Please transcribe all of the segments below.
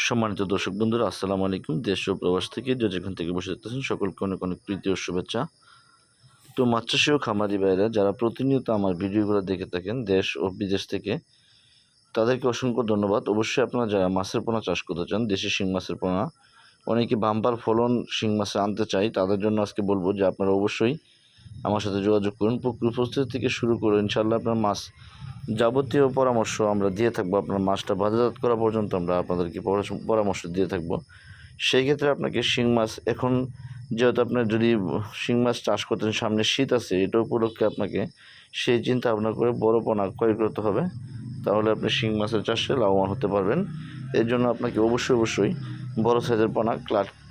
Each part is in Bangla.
সম্মানিত দর্শক বন্ধুরা, আসসালামু আলাইকুম। দেশ ও প্রবাস থেকে যে যেখান থেকে বসে দেখতেছেন, সকলকে অনেক অনেক প্রীতি ও শুভেচ্ছা। তো মাছ ও খামারি ভাইরা, যারা প্রতিনিয়ত আমার ভিডিওগুলো দেখে থাকেন দেশ ও বিদেশ থেকে, তাদেরকে অসংখ্য ধন্যবাদ। অবশ্যই আপনারা যারা মাছের পোনা চাষ করতে চান, দেশি শিং মাছের পোনা, অনেকে বাম্পার ফলন শিং মাছে আনতে চাই তাদের জন্য আজকে বলব যে আপনারা অবশ্যই আমার সাথে যোগাযোগ করুন। পুকুর থেকে শুরু করে ইনশাল্লাহ আপনার মাছ যাবতীয় পরামর্শ আমরা দিয়ে থাকব, আপনার মাছটা বাজারজাত করা পর্যন্ত আমরা আপনাদেরকে পরামর্শ দিয়ে থাকব। সেই ক্ষেত্রে আপনাকে শিং মাছ এখন যেহেতু আপনার যদি শিং মাছ চাষ করতেন, সামনে শীত আছে, এটা উপলক্ষে আপনাকে সেই চিন্তা ভাবনা করে বড় পোনা ক্রয় করতে হবে। তাহলে আপনি শিং মাছের চাষে লাভবান হতে পারবেন। এর জন্য আপনাকে অবশ্যই অবশ্যই বড় সাইজের পোনা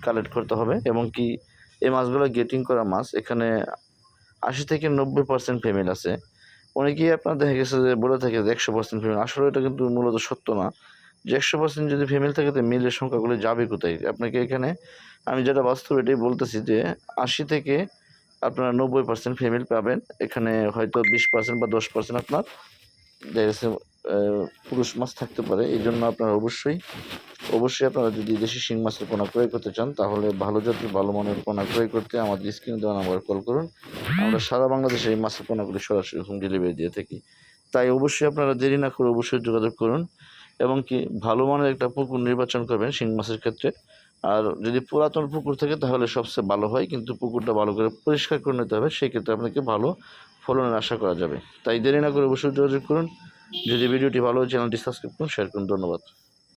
কালেক্ট করতে হবে এবং কি এই মাছগুলো গেটিং করা মাছ এখানে আশি থেকে নব্বই পার্সেন্ট ফিমেল আছে। অনেকেই আপনার দেখা গেছে যে বলে থাকে যে একশো পার্সেন্ট ফিমেল আসলে এটা কিন্তু মূলত সত্য না। যে একশো পার্সেন্ট যদি ফিমেল থাকে, তো মেলের সংখ্যাগুলো যাবে কোথায়? আপনাকে এখানে আমি যেটা বাস্তব এটাই বলতেছি যে, আশি থেকে আপনারা নব্বই পার্সেন্ট ফিমেল পাবেন। এখানে হয়তো বিশ পার্সেন্ট বা দশ পার্সেন্ট আপনার দেখা গেছে পুরুষ মাছ থাকতে পারে এই জন্য আপনারা অবশ্যই অবশ্যই আপনারা যদি দেশি শিং মাছের পোনা ক্রয় করতে চান, তাহলে ভালো জাতের, ভালো মানের পোনা ক্রয় করতে আমাদের স্ক্রিনে দেওয়া নাম্বার কল করুন। আমরা সারা বাংলাদেশে এই মাছের পোনাগুলি সরাসরি হোম ডেলিভারি দিয়ে থাকি। তাই অবশ্যই আপনারা দেরি না করে অবশ্যই যোগাযোগ করুন এবং কি ভালো মানের একটা পুকুর নির্বাচন করবেন শিং মাছের ক্ষেত্রে। আর যদি পুরাতন পুকুর থাকে, তাহলে সবচেয়ে ভালো হয়, কিন্তু পুকুরটা ভালো করে পরিষ্কার করে নিতে হবে, সেক্ষেত্রে আপনাকে ভালো ফলনের আশা করা যাবে। তাই দেরি না করে অবশ্যই যোগাযোগ করুন। যদি ভিডিওটি ভালো হয় চ্যানেলটি সাবস্ক্রাইব করুন শেয়ার করুন ধন্যবাদ।